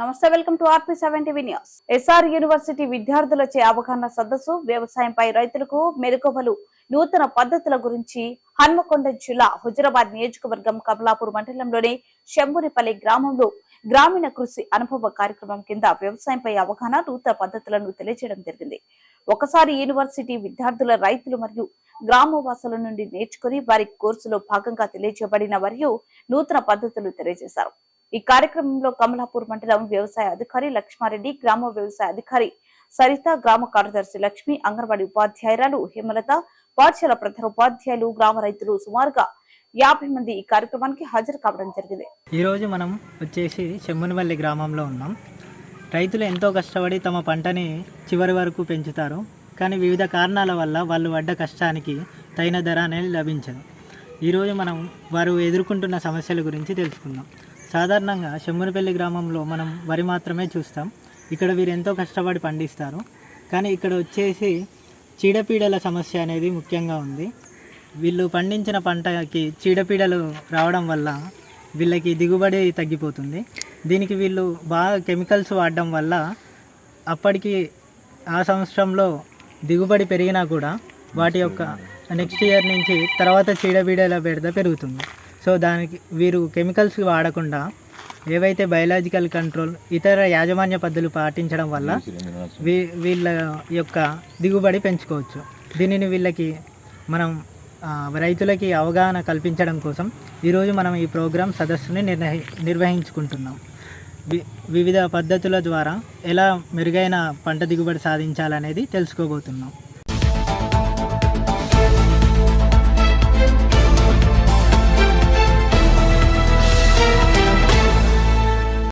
నమస్తే welcome to R P seven TV news. S R university విద్యార్థులచే అవగాహన సదస్సు వ్యవసాయంపై రైతులకు మెలకువలు నూతన పద్ధతుల గురించి హన్మకొండ జిల్లా హుజరాబాద్ నియోజకవర్గం కమలాపూర్ మండలంలోని శంభునిపల్లి గ్రామంలో గ్రామీణ కృషి అనుభవ కార్యక్రమం కింద వ్యవసాయంపై అవగాహన నూతన పద్ధతులను తెలియజేయడం జరిగింది. ఒకసారి యూనివర్సిటీ విద్యార్థుల రైతులు మరియు గ్రామవాసుల నుండి నేర్చుకుని వారి కోర్సులో భాగంగా తెలియజేయబడిన మరియు నూతన పద్ధతులు తెలియజేశారు. ఈ కార్యక్రమంలో కమలాపూర్ మండలం వ్యవసాయ అధికారి లక్ష్మారెడ్డి గ్రామ వ్యవసాయ అధికారి సరిత గ్రామ కార్యదర్శి లక్ష్మి అంగన్వాడీ ఉపాధ్యాయురాలు హేమలత పాఠశాల ప్రధాన ఉపాధ్యాయులు గ్రామ రైతులు సుమారుగా యాభై మంది ఈ కార్యక్రమానికి హాజరు కావడం జరిగింది. ఈరోజు మనం వచ్చేసి చెమ్మునివల్లి గ్రామంలో ఉన్నాం. రైతులు ఎంతో కష్టపడి తమ పంటని చివరి వరకు పెంచుతారు. కానీ వివిధ కారణాల వల్ల వాళ్ళు పడ్డ కష్టానికి తగిన ధర అనేది లభించదు. ఈరోజు మనం వారు ఎదుర్కొంటున్న సమస్యల గురించి తెలుసుకుందాం. సాధారణంగా చెమ్మునిపల్లి గ్రామంలో మనం వరి మాత్రమే చూస్తాం. ఇక్కడ వీరు ఎంతో కష్టపడి పండిస్తారు. కానీ ఇక్కడ వచ్చేసి చీడపీడల సమస్య అనేది ముఖ్యంగా ఉంది. వీళ్ళు పండించిన పంటకి చీడపీడలు రావడం వల్ల వీళ్ళకి దిగుబడి తగ్గిపోతుంది. దీనికి వీళ్ళు బాగా కెమికల్స్ వాడడం వల్ల అప్పటికి ఆ సంవత్సరంలో దిగుబడి పెరిగినా కూడా వాటి యొక్క నెక్స్ట్ ఇయర్ నుంచి తర్వాత చీడపీడల బెడద పెరుగుతుంది. సో దానికి వీరు కెమికల్స్ వాడకుండా ఏవైతే బయలాజికల్ కంట్రోల్ ఇతర యాజమాన్య పద్ధతులు పాటించడం వల్ల వీ వీళ్ళ యొక్క దిగుబడి పెంచుకోవచ్చు. దీనిని వీళ్ళకి మనం రైతులకి అవగాహన కల్పించడం కోసం ఈరోజు మనం ఈ ప్రోగ్రాం సదస్సుని నిర్వహి నిర్వహించుకుంటున్నాం. వి వివిధ పద్ధతుల ద్వారా ఎలా మెరుగైన పంట దిగుబడి సాధించాలనేది తెలుసుకోబోతున్నాం.